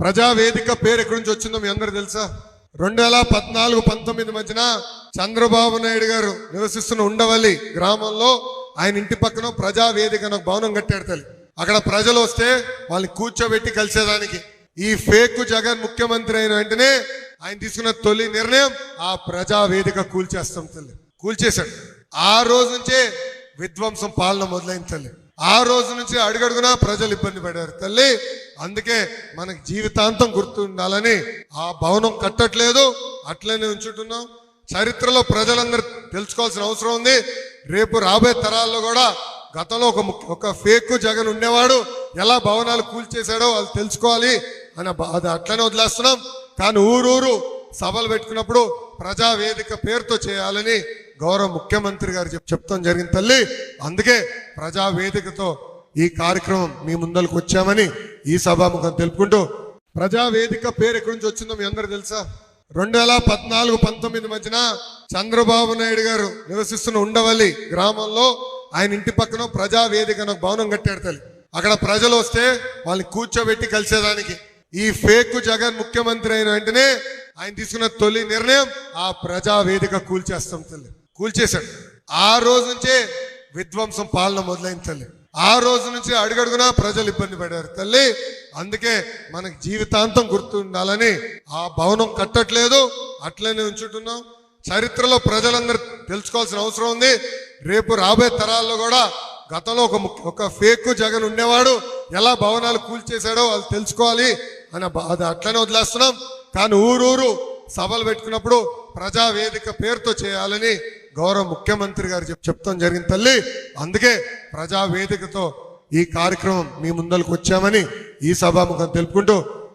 ప్రజావేదిక పేరు ఎక్కడి నుంచి వచ్చిందో మీ అందరు తెలుసా? రెండు వేల పద్నాలుగు పంతొమ్మిది మధ్యన చంద్రబాబు నాయుడు గారు నివసిస్తున్న ఉండవల్లి గ్రామంలో ఆయన ఇంటి పక్కన ప్రజావేదిక ఒక భవనం కట్టాడు తల్లి. అక్కడ ప్రజలు వస్తే వాళ్ళని కూర్చోబెట్టి కలిసేదానికి. ఈ ఫేక్ జగన్ ముఖ్యమంత్రి అయిన వెంటనే ఆయన తీసుకున్న తొలి నిర్ణయం ఆ ప్రజావేదిక కూల్చేస్తాం తల్లి. కూల్చేశాడు. ఆ రోజు నుంచే విధ్వంసం పాలన మొదలైంది తల్లి. ఆ రోజు నుంచి అడుగడుగునా ప్రజలు ఇబ్బంది పడారు. తల్లి అందుకే మనకి జీవితాంతం గుర్తు ఉండాలని ఆ భవనం కట్టట్లేదు అట్లనే ఉంచుతున్నాం. చరిత్రలో ప్రజలందరూ తెలుసుకోవాల్సిన అవసరం ఉంది. రేపు రాబోయే తరాల్లో కూడా గతంలో ఒక ఒక ఫేక్ జగన్ ఉండేవాడు ఎలా భవనాలు కూల్చేశాడో వాళ్ళు తెలుసుకోవాలి అని అది అట్లనే వదిలేస్తున్నాం. కానీ ఊరూరు సభలు పెట్టుకున్నప్పుడు ప్రజావేదిక పేరుతో చేయాలని గౌరవ ముఖ్యమంత్రి గారు చెప్ చెప్తాం జరిగింది తల్లి. అందుకే ప్రజావేదికతో ఈ కార్యక్రమం మీ ముందరకు వచ్చామని ఈ సభాముఖం తెలుపుకుంటూ ప్రజావేదిక పేరు ఎక్కడి నుంచి వచ్చిందో మీ అందరు తెలుసా? రెండు వేల పద్నాలుగు పంతొమ్మిది మధ్యన చంద్రబాబు నాయుడు గారు నివసిస్తున్న ఉండవల్లి గ్రామంలో ఆయన ఇంటి పక్కన ప్రజావేదిక అని భవనం కట్టాడు తల్లి. అక్కడ ప్రజలు వస్తే వాళ్ళని కూర్చోబెట్టి కలిసేదానికి. ఈ ఫేక్ జగన్ ముఖ్యమంత్రి అయిన వెంటనే ఆయన తీసుకున్న తొలి నిర్ణయం ఆ ప్రజావేదిక కూల్చేస్తాం తల్లి. కూల్చేశాడు. ఆ రోజు నుంచే విధ్వంసం పాలన మొదలైంది తల్లి. ఆ రోజు నుంచి అడుగడుగునా ప్రజలు ఇబ్బంది పడారు తల్లి. అందుకే మనకి జీవితాంతం గుర్తు ఉండాలని ఆ భవనం కట్టట్లేదు. అట్లనే ఉంచుతున్నాం. చరిత్రలో ప్రజలందరూ తెలుసుకోవాల్సిన అవసరం ఉంది. రేపు రాబోయే తరాల్లో కూడా గతంలో ఒక ముఖ్య- ఒక ఫేక్ జగన్ ఉండేవాడు. ఎలా భవనాలు కూల్చేశాడో వాళ్ళు తెలుసుకోవాలి అని అది అట్లనే వదిలేస్తున్నాం. కానీ ఊరూరు సభలు పెట్టుకున్నప్పుడు ప్రజావేదిక పేరుతో చేయాలని గౌరవ ముఖ్యమంత్రి గారు చెప్ చెప్తాం జరిగింది తల్లి. అందుకే ప్రజావేదికతో ఈ కార్యక్రమం మీ ముందరకు వచ్చామని ఈ సభాముఖం తెలుపుకుంటూ